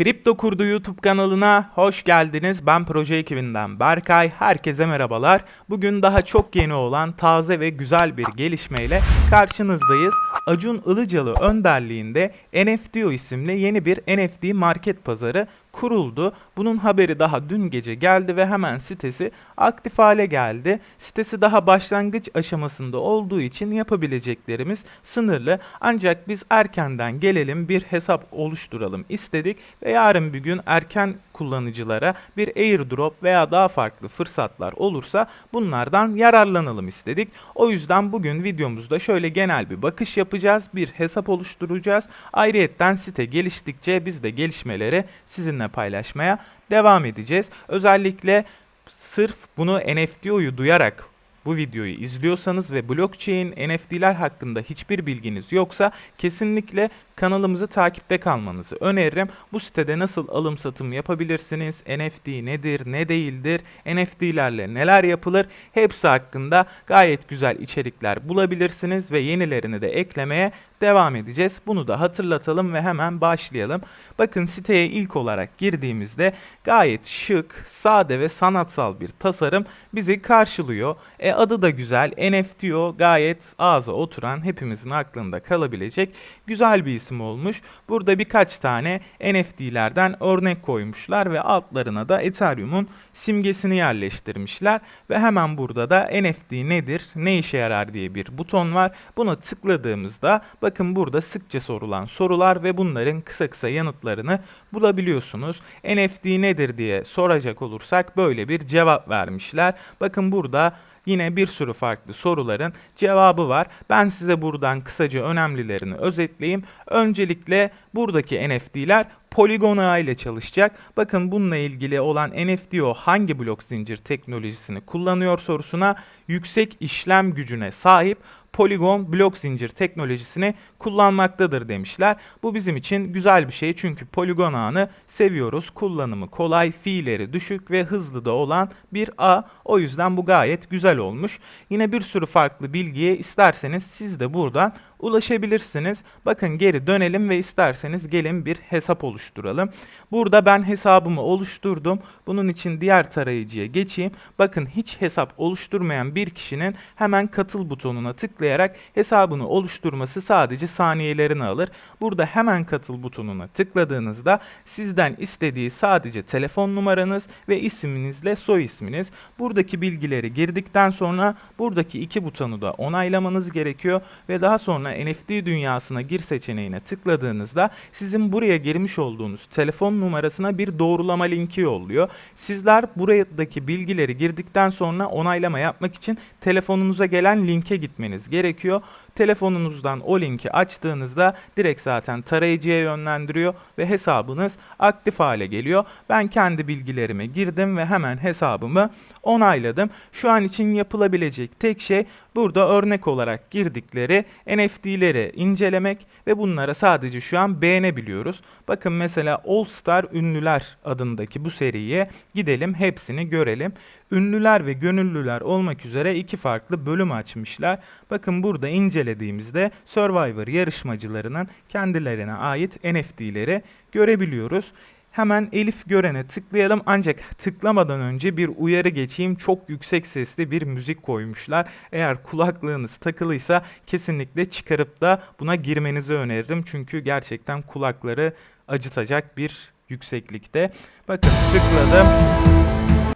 Kripto Kurdu YouTube kanalına hoş geldiniz. Ben proje ekibinden Berkay. Herkese merhabalar. Bugün daha çok yeni olan taze ve güzel bir gelişmeyle karşınızdayız. Acun Ilıcalı önderliğinde NFTO isimli yeni bir NFT market pazarı kuruldu. Bunun haberi daha dün gece geldi ve hemen sitesi aktif hale geldi. Sitesi daha başlangıç aşamasında olduğu için yapabileceklerimiz sınırlı. Ancak biz erkenden gelelim bir hesap oluşturalım istedik ve yarın bir gün erken kullanıcılara bir airdrop veya daha farklı fırsatlar olursa bunlardan yararlanalım istedik. O yüzden bugün videomuzda şöyle genel bir bakış yapacağız. Bir hesap oluşturacağız. Ayrıyetten site geliştikçe biz de gelişmeleri sizinle paylaşmaya devam edeceğiz. Özellikle sırf bunu NFTO'yu duyarak bu videoyu izliyorsanız ve blockchain NFT'ler hakkında hiçbir bilginiz yoksa kesinlikle kanalımızı takipte kalmanızı öneririm. Bu sitede nasıl alım satım yapabilirsiniz? NFT nedir, ne değildir? NFT'lerle neler yapılır? Hepsi hakkında gayet güzel içerikler bulabilirsiniz ve yenilerini de eklemeye devam edeceğiz. Bunu da hatırlatalım ve hemen başlayalım. Bakın siteye ilk olarak girdiğimizde gayet şık, sade ve sanatsal bir tasarım bizi karşılıyor. E adı da güzel. NFTO gayet ağza oturan, hepimizin aklında kalabilecek güzel bir isim olmuş. Burada birkaç tane NFT'lerden örnek koymuşlar ve altlarına da Ethereum'un simgesini yerleştirmişler ve hemen burada da NFT nedir, ne işe yarar diye bir buton var. Buna tıkladığımızda bakın burada sıkça sorulan sorular ve bunların kısa kısa yanıtlarını bulabiliyorsunuz. NFT nedir diye soracak olursak böyle bir cevap vermişler. Bakın burada yine bir sürü farklı soruların cevabı var. Ben size buradan kısaca önemlilerini özetleyeyim. Öncelikle buradaki NFT'ler Polygon ağı ile çalışacak. Bakın bununla ilgili olan NFTO hangi blok zincir teknolojisini kullanıyor sorusuna yüksek işlem gücüne sahip Polygon blok zincir teknolojisini kullanmaktadır demişler. Bu bizim için güzel bir şey çünkü Polygon ağını seviyoruz. Kullanımı kolay, fiilleri düşük ve hızlı da olan bir ağ. O yüzden bu gayet güzel olmuş. Yine bir sürü farklı bilgiye isterseniz siz de buradan ulaşabilirsiniz. Bakın geri dönelim ve isterseniz gelin bir hesap oluşturalım. Burada ben hesabımı oluşturdum. Bunun için diğer tarayıcıya geçeyim. Bakın hiç hesap oluşturmayan bir kişinin hemen katıl butonuna tıklayarak hesabını oluşturması sadece saniyelerini alır. Burada hemen katıl butonuna tıkladığınızda sizden istediği sadece telefon numaranız ve isminizle soy isminiz. Buradaki bilgileri girdikten sonra buradaki iki butonu da onaylamanız gerekiyor ve daha sonra NFT dünyasına gir seçeneğine tıkladığınızda sizin buraya girmiş olduğunuz telefon numarasına bir doğrulama linki yolluyor. Sizler buradaki bilgileri girdikten sonra onaylama yapmak için telefonunuza gelen linke gitmeniz gerekiyor. Telefonunuzdan o linki açtığınızda direkt zaten tarayıcıya yönlendiriyor ve hesabınız aktif hale geliyor. Ben kendi bilgilerimi girdim ve hemen hesabımı onayladım. Şu an için yapılabilecek tek şey burada örnek olarak girdikleri NFT'leri incelemek ve bunlara sadece şu an beğenebiliyoruz. Bakın mesela All Star Ünlüler adındaki bu seriye gidelim hepsini görelim. Ünlüler ve gönüllüler olmak üzere iki farklı bölüm açmışlar. Bakın burada incelediğimizde Survivor yarışmacılarının kendilerine ait NFT'leri görebiliyoruz. Hemen Elif Gören'e tıklayalım ancak tıklamadan önce bir uyarı geçeyim. Çok yüksek sesli bir müzik koymuşlar. Eğer kulaklığınız takılıysa kesinlikle çıkarıp da buna girmenizi öneririm. Çünkü gerçekten kulakları acıtacak bir yükseklikte. Bakın tıkladım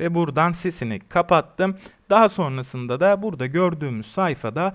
ve buradan sesini kapattım. Daha sonrasında da burada gördüğümüz sayfada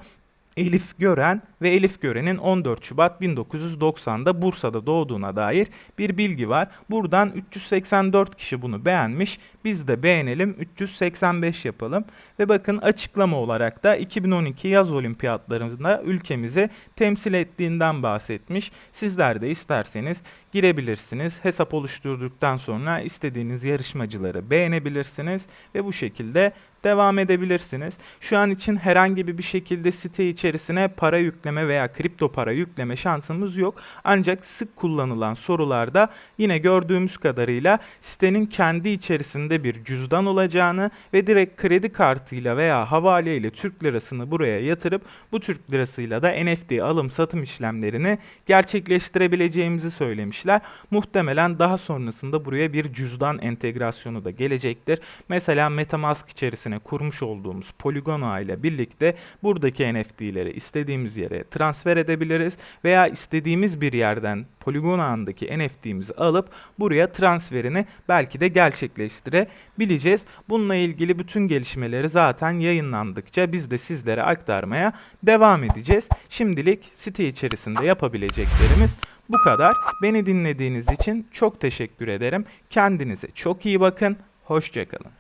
Elif Gören ve Elif Gören'in 14 Şubat 1990'da Bursa'da doğduğuna dair bir bilgi var. Buradan 384 kişi bunu beğenmiş. Biz de beğenelim 385 yapalım. Ve bakın açıklama olarak da 2012 yaz olimpiyatlarında ülkemizi temsil ettiğinden bahsetmiş. Sizler de isterseniz girebilirsiniz. Hesap oluşturduktan sonra istediğiniz yarışmacıları beğenebilirsiniz ve bu şekilde devam edebilirsiniz. Şu an için herhangi bir şekilde site içerisine para yükleme veya kripto para yükleme şansımız yok. Ancak sık kullanılan sorularda yine gördüğümüz kadarıyla sitenin kendi içerisinde bir cüzdan olacağını ve direkt kredi kartıyla veya havale ile Türk lirasını buraya yatırıp bu Türk lirasıyla da NFT alım satım işlemlerini gerçekleştirebileceğimizi söylemişler. Muhtemelen daha sonrasında buraya bir cüzdan entegrasyonu da gelecektir. Mesela MetaMask içerisine kurmuş olduğumuz Polygon ile birlikte buradaki NFT'leri istediğimiz yere transfer edebiliriz veya istediğimiz bir yerden Polygon ağındaki NFT'mizi alıp buraya transferini belki de gerçekleştirebileceğiz. Bununla ilgili bütün gelişmeleri zaten yayınlandıkça biz de sizlere aktarmaya devam edeceğiz. Şimdilik site içerisinde yapabileceklerimiz bu kadar. Beni dinlediğiniz için çok teşekkür ederim. Kendinize çok iyi bakın. Hoşçakalın.